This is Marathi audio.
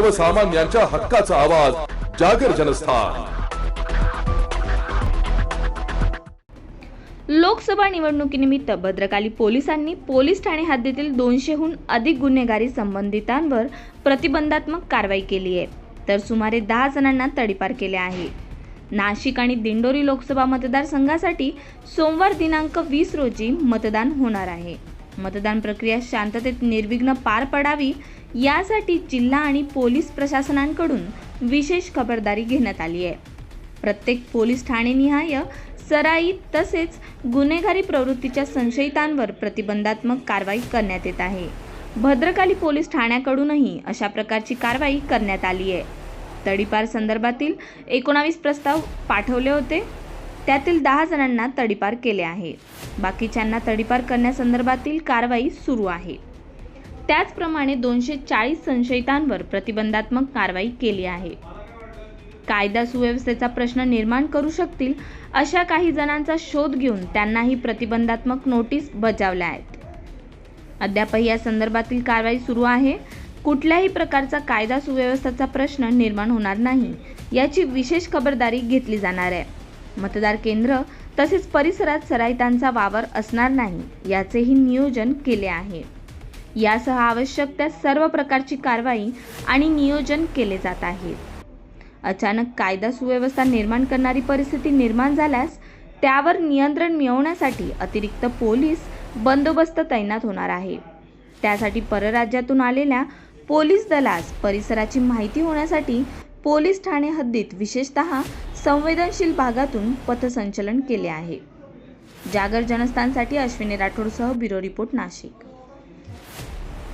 सर्वसामान्यांच्या हक्काचा आवाज जागर जनस्थान. लोकसभा निवडणुकीनिमित्त भद्रकाली पोलिसांनी पोलीस ठाणे हद्दीतील दोनशेहून अधिक गुन्हेगारी संबंधितांवर प्रतिबंधात्मक कारवाई केली आहे तर सुमारे दहा जणांना तडीपार केले आहे. नाशिक आणि दिंडोरी लोकसभा मतदारसंघासाठी सोमवार दिनांक वीस रोजी मतदान होणार आहे. मतदान प्रक्रिया शांततेत निर्विघ्न पार पडावी यासाठी जिल्हा आणि पोलीस प्रशासनांकडून विशेष खबरदारी घेण्यात आली आहे. प्रत्येक पोलीस ठाणेनिहाय सराई तसेच गुन्हेगारी प्रवृत्तीच्या संशयितांवर प्रतिबंधात्मक कारवाई करण्यात येत आहे. भद्रकाली पोलीस ठाण्याकडूनही अशा प्रकारची कारवाई करण्यात आली आहे. तडीपार संदर्भातील एकोणावीस प्रस्ताव पाठवले होते. त्यातील दहा जणांना तडीपार केले आहे. बाकीच्यांना तडीपार करण्यासंदर्भातील कारवाई सुरू आहे. त्याचप्रमाणे दोनशे चाळीस संशयितांवर प्रतिबंधात्मक कारवाई केली आहे. कायदा सुव्यवस्थेचा प्रश्न निर्माण करू शकतील अशा काही जणांचा शोध घेऊन त्यांनाही प्रतिबंधात्मक नोटीस बजावल्या आहेत. अद्यापही या संदर्भातील कारवाई सुरू आहे. कुठल्याही प्रकारचा कायदा सुव्यवस्थेचा प्रश्न निर्माण होणार नाही याची विशेष खबरदारी घेतली जाणार आहे. मतदार केंद्र तसेच परिसरात सराईतांचा वावर असणार नाही याचेही नियोजन केले आहे. यासह आवश्यक त्या सर्व प्रकारची कारवाई आणि नियोजन केले जात आहे. अचानक कायदा सुव्यवस्था निर्माण करणारी परिस्थिती निर्माण झाल्यास त्यावर नियंत्रण मिळवण्यासाठी अतिरिक्त पोलीस बंदोबस्त तैनात होणार आहे. त्यासाठी परराज्यातून आलेल्या पोलीस दलास परिसराची माहिती होण्यासाठी पोलीस ठाणे हद्दीत विशेषतः संवेदनशील भागातून पथसंचलन केले आहे. जागर जनस्थानसाठी अश्विनी राठोडसह ब्युरो रिपोर्ट नाशिक.